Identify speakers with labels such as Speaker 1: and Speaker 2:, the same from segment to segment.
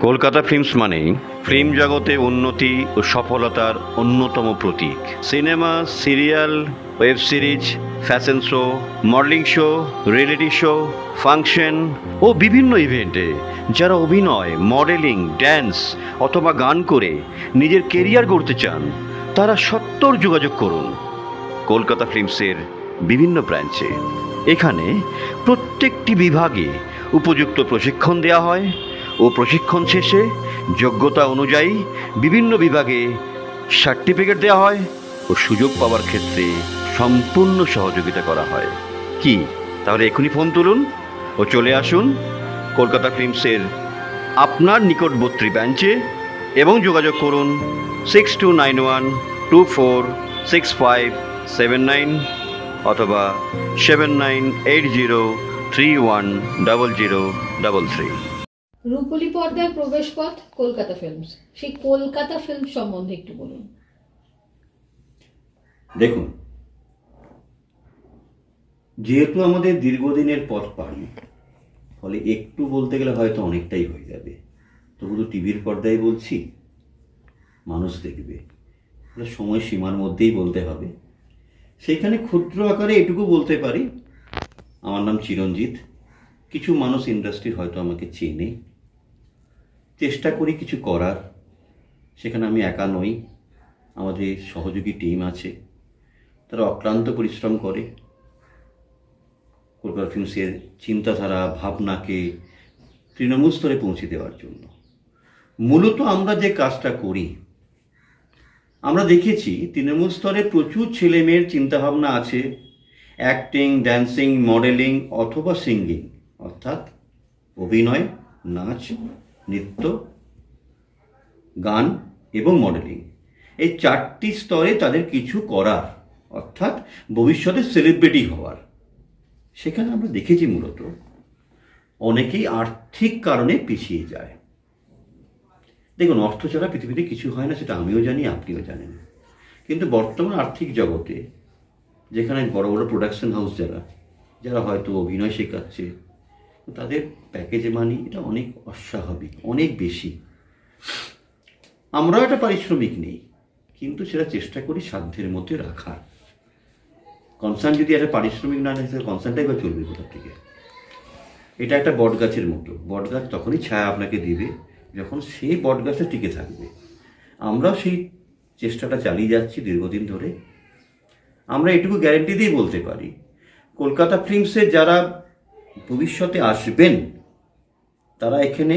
Speaker 1: Kolkata films মানেই film জগতে উন্নতি ও সফলতার অন্যতম প্রতীক। Cinema, serial, web series, fashion show, modelling show, reality show, function ও বিভিন্ন ইভেন্টে যারা অভিনয়, মডেলিং, ড্যান্স অথবা গান করে নিজের কেরিয়ার গড়তে চান, তারা সত্তর যোগাযোগ করুন। কলকাতা ফিল্মসের বিভিন্ন ব্রাঞ্চে। এখানে প্রত্যেকটি বিভাগে উপযুক্ত প্রশিক্ষণ দেওয়া হয়। ও প্রশিক্ষণ শেষে যোগ্যতা অনুযায়ী বিভিন্ন বিভাগে সার্টিফিকেট দেওয়া হয় ও সুযোগ পাওয়ার ক্ষেত্রে সম্পূর্ণ সহযোগিতা করা হয়। কি? তাহলে এখনই ফোন তুলুন ও চলে আসুন কলকাতা ফিল্মসের আপনার নিকটবর্তী ব্রাঞ্চে এবং যোগাযোগ করুন six two nine one two four six five seven nine অথবা seven nine eight zero three one double zero double three
Speaker 2: রূপলি পর্দায় প্রবেশ পথ কলকাতা ফিল্মস সেই কলকাতা ফিল্ম সম্বন্ধে একটু বলুন।
Speaker 1: দেখুন, যেহেতু আমাদের দীর্ঘদিনের পথ পাড়ি, ফলে একটু বলতে গেলে হয়তো অনেকটাই হয়ে যাবে। তবু তো টিভির পর্দায় বলছি, মানুষ দেখবে। সময় সীমার মধ্যেই বলতে হবে। সেখানে ক্ষুদ্র আকারে এটুকু বলতে পারি, আমার নাম চিরঞ্জিত। কিছু মানুষ ইন্ডাস্ট্রি হয়তো আমাকে চেনে। চেষ্টা করি কিছু করার। সেখানে আমি একা নই। আমাদের সহযোগী টিম আছে। তারা অক্লান্ত পরিশ্রম করে। কলকাতা ফিল্মসের চিন্তাধারা, ভাবনাকে তৃণমূল স্তরে পৌঁছে দেওয়ার জন্য। মূলত আমরা যে কাজটা করি, আমরা দেখেছি তৃণমূল স্তরে প্রচুর ছেলে মেয়ের চিন্তাভাবনা আছে। অ্যাক্টিং, ড্যান্সিং, মডেলিং অথবা সিঙ্গিং, অর্থাৎ অভিনয়, নাচ নৃত্য, গান এবং মডেলিং এই চারটি স্তরে তাদের কিছু করার, অর্থাৎ ভবিষ্যতে সেলিব্রিটি হওয়ার। সেখানে আমরা দেখেছি মূলত অনেকেই আর্থিক কারণে পিছিয়ে যায়। দেখুন, অর্থ ছাড়া পৃথিবীতে কিছু হয় না, সেটা আমিও জানি, আপনিও জানেন। কিন্তু বর্তমান আর্থিক জগতে, যেখানে বড় বড় প্রোডাকশন হাউস যারা যারা হয়তো অভিনয় শেখাচ্ছে তাদের প্যাকেজ মানি এটা অনেক অস্বাভাবিক, অনেক বেশি। আমরাও একটা পারিশ্রমিক নেই, কিন্তু সেটা চেষ্টা করি সাধ্যের মধ্যে রাখার। কনসার্ন যদি একটা পারিশ্রমিক না নেয় কনসার্নটাই বা চলবে কোথা থেকে? এটা একটা বট গাছের মতো। বট গাছ তখনই ছায়া আপনাকে দিবে যখন সেই বট গাছটা টিকে থাকবে। আমরাও সেই চেষ্টাটা চালিয়ে যাচ্ছি দীর্ঘদিন ধরে। আমরা এটুকু গ্যারেন্টি দিয়ে বলতে পারি, কলকাতা ফিল্মসে যারা ভবিষ্যতে আসবেন, তারা এখানে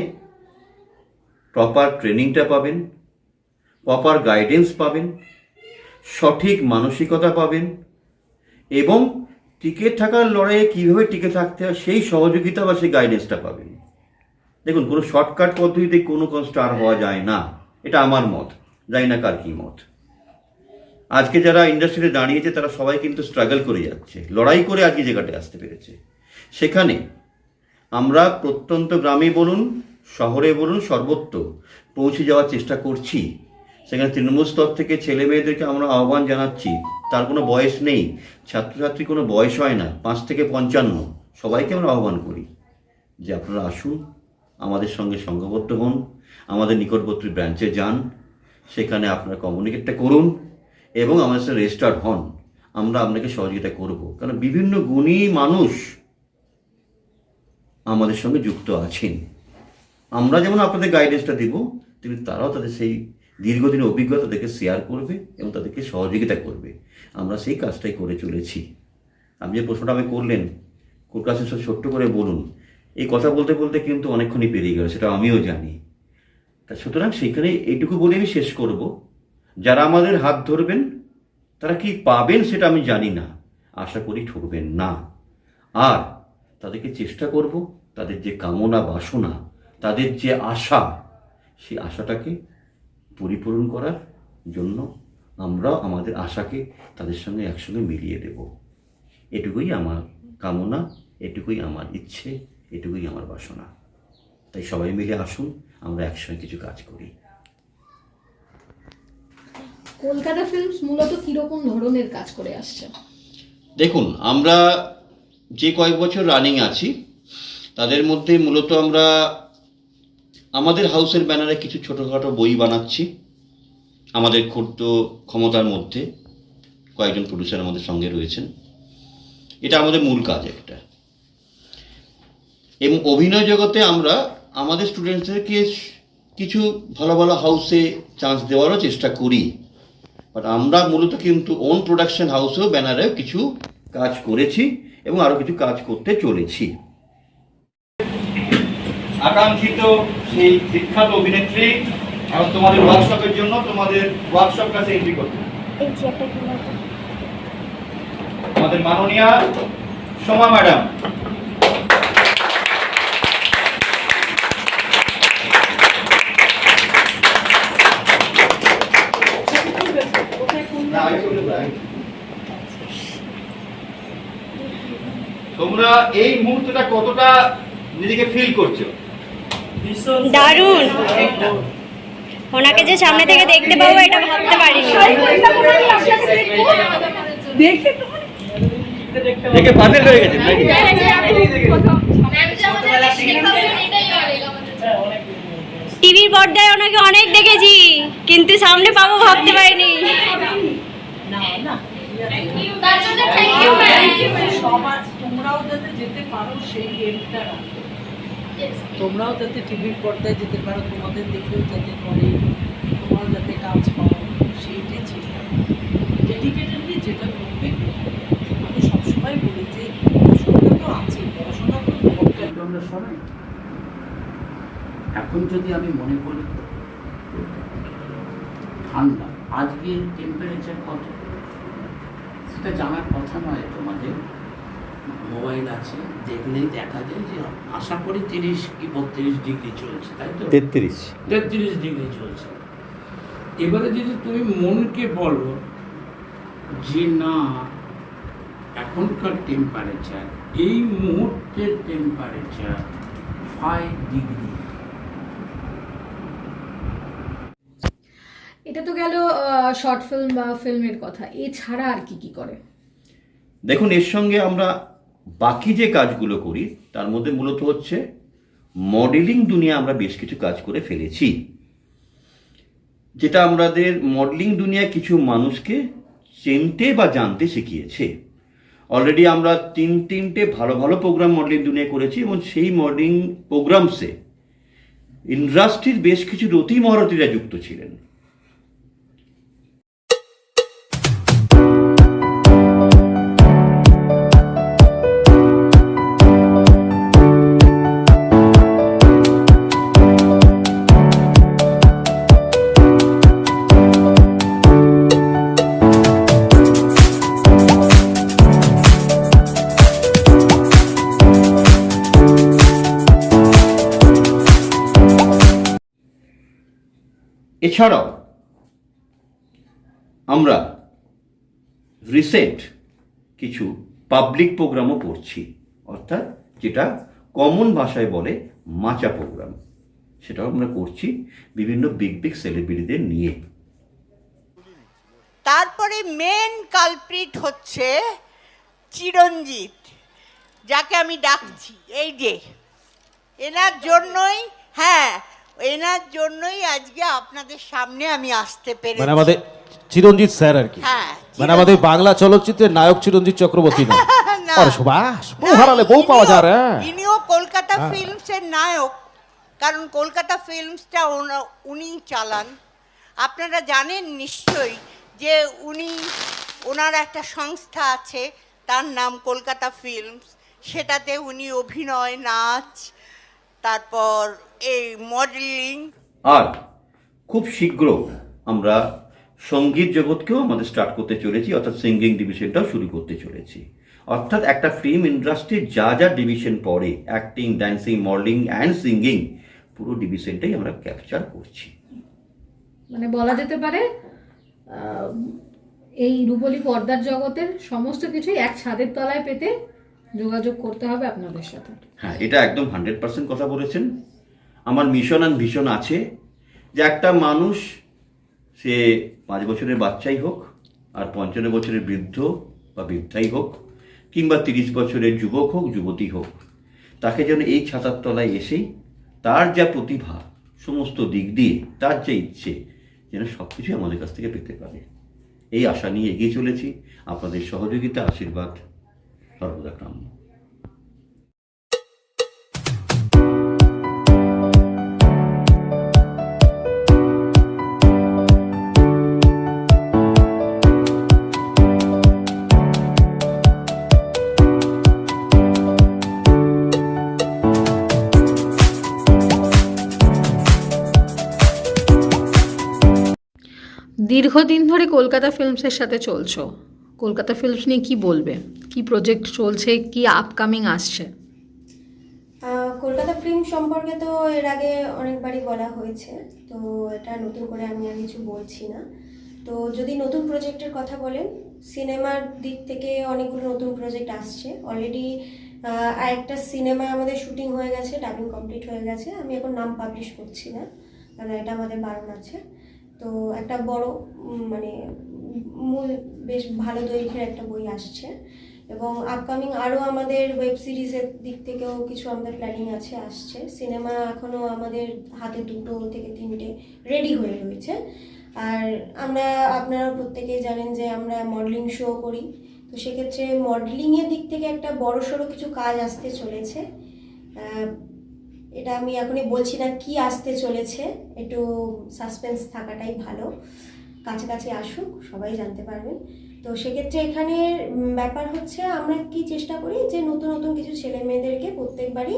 Speaker 1: প্রপার ট্রেনিংটা পাবেন প্রপার গাইডেন্স পাবেন, সঠিক মানসিকতা পাবেন এবং টিকে থাকার লড়াইয়ে কীভাবে টিকে থাকতে হয় সেই সহযোগিতা বা সেই গাইডেন্সটা পাবেন। দেখুন, কোনো শর্টকাট পদ্ধতিতে কোনো কোনো স্টার হওয়া যায় না। এটা আমার মত, জানি না কার কী মত। আজকে যারা ইন্ডাস্ট্রিতে দাঁড়িয়েছে, তারা সবাই কিন্তু স্ট্রাগল করে যাচ্ছে। লড়াই করে আজকে জায়গাটায় আসতে পেরেছে। সেখানে আমরা প্রত্যন্ত গ্রামে বলুন, শহরে বলুন, সর্বত্র পৌঁছে যাওয়ার চেষ্টা করছি। সেখানে তৃণমূল স্তর থেকে ছেলে মেয়েদেরকে আমরা আহ্বান জানাচ্ছি। তার কোনো বয়স নেই। ছাত্রছাত্রী কোনো বয়স হয় না। পাঁচ থেকে পঞ্চান্ন। সবাইকে আমরা আহ্বান করি যে আপনারা আসুন, আমাদের সঙ্গে সংঘবদ্ধ হন, আমাদের নিকটবর্তী ব্রাঞ্চে যান। সেখানে আপনারা কমিউনিকেটটা করুন এবং আমাদের সাথে রেজিস্টার্ড হন। আমরা আপনাকে সহযোগিতা করব। কারণ বিভিন্ন গুণী মানুষ আমাদের সঙ্গে যুক্ত আছেন। আমরা যেমন আপনাদের গাইডেন্সটা দিব, তেমনি তারাও তাদের সেই দীর্ঘদিনের অভিজ্ঞতা তাদেরকে শেয়ার করবে এবং তাদেরকে সহযোগিতা করবে। আমরা সেই কাজটাই করে চলেছি। আপনি যে প্রশ্নটা আমি করলেন কলকাতা সব ছোট্ট করে বলুন, এই কথা বলতে বলতে কিন্তু অনেকক্ষণই পেরিয়ে গেল, সেটা আমিও জানি। তা সুতরাং সেখানে এইটুকু বলে আমি শেষ করব। যারা আমাদের হাত ধরবেন, তারা কি পাবেন সেটা আমি জানি না। আশা করি ঠকবেন না। আর তাদেরকে চেষ্টা করব তাদের যে কামনা বাসনা তাদের যে আশা সেই আশাটাকে পরিপূরণ করার জন্য আমরা আমাদের আশাকে তাদের সঙ্গে একসঙ্গে মিলিয়ে দেব। এটুকুই আমার কামনা এটুকুই আমার ইচ্ছে এটুকুই আমার বাসনা। তাই সবাই মিলে আসুন আমরা একসঙ্গে কিছু কাজ করি।
Speaker 2: কলকাতা ফিল্মস মূলত কীরকম ধরনের কাজ করে আসছে?
Speaker 1: দেখুন আমরা যে কয়েক বছর রানিং আছি, তাদের মধ্যে মূলত আমরা আমাদের হাউসের ব্যানারে কিছু ছোটোখাটো বই বানাচ্ছি, আমাদের ক্ষুদ্র ক্ষমতার মধ্যে কয়েকজন প্রডিউসার আমাদের সঙ্গে রয়েছেন। এটা আমাদের মূল কাজ একটা। এবং অভিনয় জগতে আমরা আমাদের স্টুডেন্টদেরকে কিছু ভালো ভালো হাউসে চান্স দেওয়ারও চেষ্টা করি। বাট আমরা মূলত কিন্তু ওন প্রোডাকশন হাউসেও ব্যানারেও কিছু কাজ করেছি এবং আরও কিছু কাজ করতে চলেছি। আকাঙ্ক্ষিত সেই বিখ্যাত অভিনেত্রী এবং তোমাদের ওয়ার্কশপের জন্য তোমাদের ওয়ার্কশপ কাছে এন্ট্রি করতে। আমাদের মাননীয়া সোমা ম্যাডাম। তোমরা এই মুহূর্তটা কতটা নিজেকে ফিল করছ?
Speaker 3: দারুণ। ওনাকে যে সামনে থেকে দেখতে পাবো এটা ভাবতে পারিনি।
Speaker 1: দেখে হয়ে গেছে
Speaker 3: টিভির পর্দায় ওনাকে অনেক দেখেছি কিন্তু সামনে পাবো ভাবতে পারিনি।
Speaker 4: সবার তোমরাও যাতে যেতে পারো সেই গেমটা রাখো। তোমরাও যাতে টিভির পর্দায় যেতে পারো তোমাদের দেখেও যাতে করে তোমরাও যাতে কাজ পাও সেইটাই চেষ্টা ডেডিকেটেডলি যেটা করবে আমি সবসময় বলি যে পড়াশোনা তো আছে পড়াশোনা তো দরকার।
Speaker 5: আমরা সবাই এখন যদি আমি মনে করি ঠান্ডা আজকের টেম্পারেচার কত? সেটা জানার কথা নয় তোমাদের। মোবাইল আছে দেখলেই দেখা যায় যে আশা করি তিরিশ কি বত্রিশ ডিগ্রি চলছে তাই তো?
Speaker 6: তেত্রিশ।
Speaker 5: তেত্রিশ ডিগ্রি চলছে। এবারে যদি তুমি মনকে বলো যে না এখনকার টেম্পারেচার এই মুহূর্তের টেম্পারেচার ফাইভ ডিগ্রি
Speaker 2: এটা তো গেল শর্ট ফিল্ম বা ফিল্মের কথা। এছাড়া আর কি কি করে?
Speaker 1: দেখুন এর সঙ্গে আমরা বাকি যে কাজগুলো করি, তার মধ্যে মূলত হচ্ছে মডেলিং দুনিয়া আমরা বেশ কিছু কাজ করে ফেলেছি। যেটা আমাদের মডেলিং দুনিয়া কিছু মানুষকে চিনতে বা জানতে শিখিয়েছে। অলরেডি আমরা তিন তিনটে ভালো ভালো প্রোগ্রাম মডেলিং দুনিয়া করেছি এবং সেই মডেলিং প্রোগ্রামসে ইন্ডাস্ট্রির বেশ কিছু রতি মহারথীরা যুক্ত ছিলেন। এছাড়াও আমরা রিসেন্ট কিছু পাবলিক প্রোগ্রামও করছি অর্থাৎ যেটা কমন ভাষায় বলে মাচা প্রোগ্রাম। সেটাও আমরা করছি বিভিন্ন বিগ বিগ সেলিব্রিটিদের নিয়ে।
Speaker 7: তারপরে মেন কালপ্রিট হচ্ছে চিরঞ্জিত, যাকে আমি ডাকছি। এই যে, এনার জন্যই হ্যাঁ এনার জন্যই আজকে আপনাদের সামনে আমি আসতে পেরেছি।
Speaker 6: মানে আমাদের চিরঞ্জিত স্যার আর কি।
Speaker 7: হ্যাঁ
Speaker 6: মানে আমাদের বাংলা চলচ্চিত্রের নায়ক চিরঞ্জিত চক্রবর্তী না। আরে সুভাষ বউ হারালে বউ পাওয়া যায় রে।
Speaker 7: ইনিও কলকাতা
Speaker 6: হ্যাঁ।
Speaker 7: ফিল্মসের নায়ক। কারণ কলকাতা ফিল্মসটা উনি চালান। আপনারা জানেন নিশ্চয়ই যে উনি ওনার একটা সংস্থা আছে তার নাম কলকাতা ফিল্মস। সেটাতে উনি অভিনয় নাচ তারপর এই মডেলিং
Speaker 1: আর খুব শীঘ্র আমরা সংগীত জগৎকেও আমাদের স্টার্ট করতে চলেছি অর্থাৎ সিঙ্গিং ডিভিশনটাও শুরু করতে চলেছি। অর্থাৎ একটা ফিল্ম ইন্ডাস্ট্রির যা যা ডিভিশন পড়ে acting dancing modelling and singing পুরো ডিভিশনটাই আমরা ক্যাপচার করছি।
Speaker 2: মানে বলা যেতে পারে এই রূপলী পর্দার জগতের সমস্ত কিছুই এক ছাদের তলায় পেতে যোগাযোগ করতে হবে আপনাদের সাথে।
Speaker 1: হ্যাঁ এটা একদম হান্ড্রেড পার্সেন্ট কথা বলেছেন। আমার মিশন অ্যান্ড ভিশন আছে যে একটা মানুষ, সে পাঁচ বছরের বাচ্চাই হোক, আর পঞ্চান্ন বছরের বৃদ্ধ বা বৃদ্ধাই হোক, কিংবা তিরিশ বছরের যুবক হোক, যুবতী হোক, তাকে যেন এই ছাতার তলায় এসেই তার যা প্রতিভা, সমস্ত দিক দিয়ে, তার যে ইচ্ছে, যেন সব কিছুই আমাদের কাছ থেকে পেতে পারে। এই আশা নিয়ে এগিয়ে চলেছি। আপনাদের সহযোগিতা, আশীর্বাদ। সর্বদা কাম্য
Speaker 2: দীর্ঘদিন ধরে কলকাতা ফিল্মসের সাথে চলছো? কলকাতা ফিল্মস নিয়ে কি বলবে? কি প্রজেক্ট চলছে? কি আপকামিং আসছে?
Speaker 8: কলকাতা ফিল্ম সম্পর্কে তো এর আগে অনেকবারই বলা হয়েছে, তো এটা নতুন করে আমি আর কিছু বলছি না। তো যদি নতুন প্রজেক্টের কথা বলেন সিনেমার দিক থেকে অনেকগুলো নতুন প্রজেক্ট আসছে। অলরেডি আরেকটা সিনেমা আমাদের শুটিং হয়ে গেছে ডাবিং কমপ্লিট হয়ে গেছে। আমি এখন নাম পাবলিশ করছি না কারণ এটা আমাদের বারণ আছে। তো একটা বড় মানে মূল, বেশ ভালো দৈর্ঘ্যের একটা বই আসছে। এবং আপকামিং আরও আমাদের ওয়েব সিরিজের দিক থেকেও কিছু আমাদের প্ল্যানিং আছে, আসছে। সিনেমা এখনও আমাদের হাতে দুটো থেকে তিনটে রেডি হয়ে রয়েছে। আর আমরা, আপনারা প্রত্যেকেই জানেন যে আমরা মডেলিং শো করি। তো সেক্ষেত্রে মডেলিংয়ের দিক থেকে একটা বড়সড় কিছু কাজ আসতে চলেছে। এটা আমি এখনই বলছি না কি আসতে চলেছে, একটু সাসপেন্স থাকাটাই ভালো। কাছাকাছি আসুক, সবাই জানতে পারবেন তো সেক্ষেত্রে এখানে ব্যাপার হচ্ছে আমরা কি চেষ্টা করি যে নতুন নতুন কিছু ছেলে মেয়েদেরকে প্রত্যেকবারই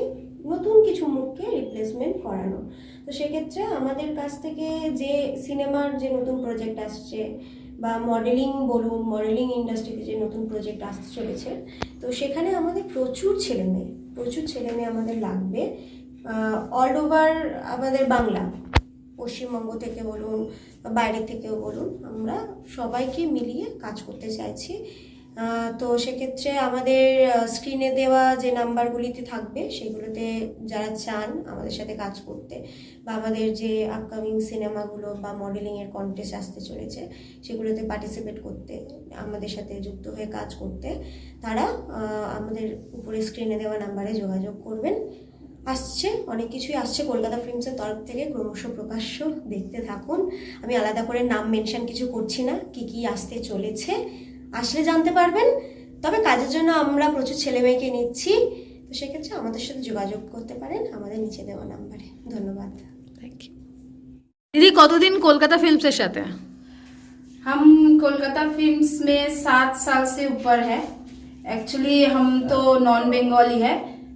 Speaker 8: নতুন কিছু মুখকে রিপ্লেসমেন্ট করানো। তো সেক্ষেত্রে আমাদের কাছ থেকে যে সিনেমার যে নতুন প্রজেক্ট আসছে বা মডেলিং বলুন মডেলিং ইন্ডাস্ট্রিতে যে নতুন প্রজেক্ট আসতে চলেছে, তো সেখানে আমাদের প্রচুর ছেলে মেয়ে, প্রচুর ছেলে মেয়ে আমাদের লাগবে। অল ওভার আমাদের বাংলা, পশ্চিমবঙ্গ থেকে বলুন বাইরে থেকেও বলুন, আমরা সবাইকে মিলিয়ে কাজ করতে চাইছি। তো সেক্ষেত্রে আমাদের স্ক্রিনে দেওয়া যে নাম্বারগুলিতে থাকবে, সেগুলোতে যারা চান আমাদের সাথে কাজ করতে, বা আমাদের যে আপকামিং সিনেমাগুলো বা মডেলিংয়ের কন্টেস্ট আসতে চলেছে, সেগুলোতে পার্টিসিপেট করতে, আমাদের সাথে যুক্ত হয়ে কাজ করতে, তারা আমাদের উপরে স্ক্রিনে দেওয়া নাম্বারে যোগাযোগ করবেন। আসছে অনেক কিছুই আসছে কলকাতা ফিল্মসের তরফ থেকে ক্রমশ প্রকাশ্য দেখতে থাকুন আমি আলাদা করে নাম মেনশন কিছু করছি না কি কি আসতে চলেছে আসলে জানতে পারবেন তবে কাজের জন্য আমরা প্রচুর ছেলে মেয়েকে নিচ্ছি তো সেক্ষেত্রে আমাদের সাথে যোগাযোগ করতে পারেন আমাদের নিচে দেওয়া নাম্বারে ধন্যবাদ
Speaker 2: থ্যাংক ইউ দিদি কতদিন কলকাতা ফিল্মসের সাথে
Speaker 9: हम कोलकाता फिल्म्स में सात साल से ऊपर है एक्चुअली हम तो नॉन बंगाली है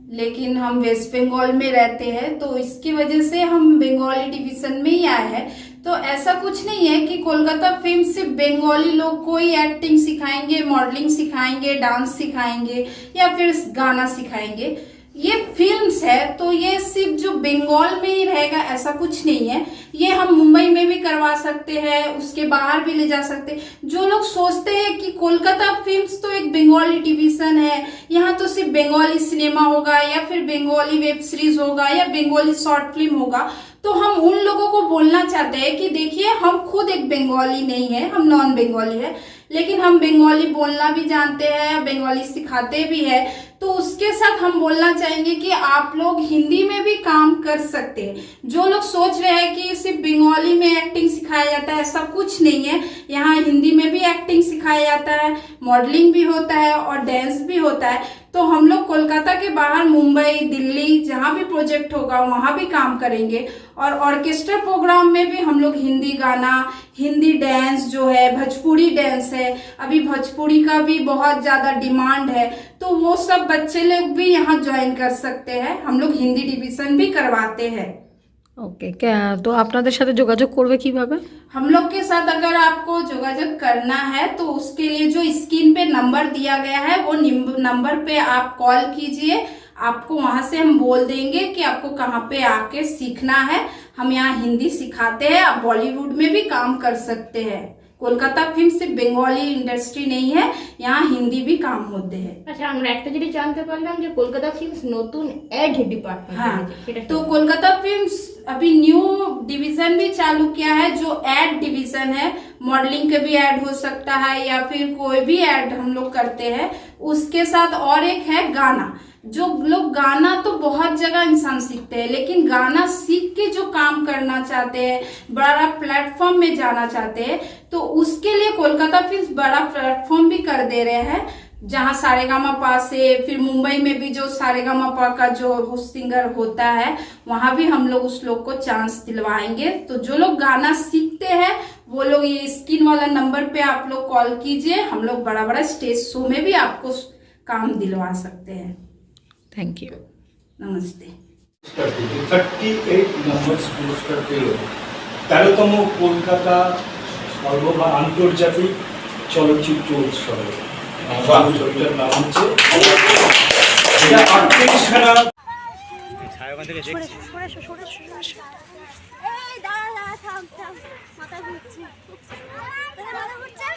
Speaker 9: लेकिन हम वेस्ट बंगाल में रहते हैं तो इसकी वजह से हम बंगाली डिवीज़न में ही आए हैं। तो ऐसा कुछ नहीं है कि कोलकाता फ़िल्म सिर्फ़ बंगाली लोग को ही एक्टिंग सिखाएँगे मॉडलिंग सिखाएँगे डांस सिखाएँगे या फिर गाना सिखाएँगे। ये फिल्म्स है तो ये सिर्फ़ जो बंगाल में ही रहेगा, ऐसा कुछ नहीं है। ये हम मुंबई में भी करवा सकते हैं, उसके बाहर भी ले जा सकते हैं। जो लोग सोचते हैं कि कोलकाता फिल्म्स तो एक बंगाली डिवीज़न है, यहाँ तो सिर्फ़ बंगाली सिनेमा होगा, या फिर बंगाली वेब सीरीज़ होगा, या बंगाली शॉर्ट फ़िल्म होगा। तो हम उन लोगों को बोलना चाहते हैं कि देखिए, हम खुद एक बंगाली नहीं है, हम नॉन बंगाली है। लेकिन हम बंगाली बोलना भी जानते हैं बंगाली सिखाते भी है। तो उसके साथ हम बोलना चाहेंगे कि आप लोग हिंदी में भी काम कर सकते हैं। जो लोग सोच रहे हैं कि सिर्फ़ बंगाली में एक्टिंग सिखाया जाता है, ऐसा कुछ नहीं है। यहाँ हिंदी में भी एक्टिंग सिखाया जाता है मॉडलिंग भी होता है और डांस भी होता है। तो हम लोग कोलकाता के बाहर, मुंबई, दिल्ली, जहाँ भी प्रोजेक्ट होगा, वहाँ भी काम करेंगे। और ऑर्केस्ट्रा प्रोग्राम में भी हम लोग हिंदी गाना, हिंदी डांस जो है, भोजपुरी डांस है, अभी भोजपुरी का भी बहुत ज़्यादा डिमांड है तो वो सब बच्चे लोग भी यहाँ ज्वाइन कर सकते हैं। हम लोग हिंदी डिविजन भी करवाते हैं।
Speaker 2: ওকে তো আপনাদের সাথে যোগাযোগ করবে কিভাবে
Speaker 9: हम लोग के साथ अगर आपको जोगाजोग करना है तो उसके लिए जो स्क्रीन पे नंबर दिया गया है वो निम- नंबर पे आप कॉल कीजिए आपको वहां से हम बोल देंगे कि आपको कहाँ पे आके सीखना है हम यहाँ हिंदी सिखाते हैं आप बॉलीवुड में भी काम कर सकते हैं कोलकाता फिल्म सिर्फ बंगाली इंडस्ट्री नहीं है यहाँ हिंदी भी काम होते हैं
Speaker 10: আচ্ছা আমরা একটা জিনিস জানতে পারলাম যে কলকাতা ফিল্মস নতুন অ্যাড ডিপার্টমেন্ট
Speaker 9: हाँ
Speaker 10: সেটা
Speaker 9: तो कोलकाता फिल्म्स अभी न्यू डिवीजन भी चालू किया है जो एड डिवीजन है मॉडलिंग के भी ऐड हो सकता है या फिर कोई भी ऐड हम लोग करते हैं उसके साथ और एक है गाना जो लोग गाना तो बहुत जगह इंसान सीखते हैं, लेकिन गाना सीख के जो काम करना चाहते हैं, बड़ा प्लेटफॉर्म में जाना चाहते हैं तो उसके लिए कोलकाता फिर बड़ा प्लेटफॉर्म भी कर दे रहे हैं, जहाँ सारेगामा पा से, फिर मुंबई में भी जो सारेगामा पा का जो सिंगर होता है, वहाँ भी हम लोग उस लोग को चांस दिलवाएँगे। तो जो लोग गाना सीखते हैं, वो लोग ये स्क्रीन वाला नंबर पे आप लोग कॉल कीजिए, हम लोग बड़ा बड़ा स्टेज शो में भी आपको काम दिलवा सकते हैं।
Speaker 2: থ্যাংক ইউ
Speaker 9: নমস্তে
Speaker 11: থার্টি এইট নম্বর পুরস্কার পেল তেরোতম কলকাতা সর্ব বা আন্তর্জাতিক চলচ্চিত্র উৎসব। ছবিটার নাম হচ্ছে
Speaker 3: মাথা ঘুরছে মাথা ঘুরছে।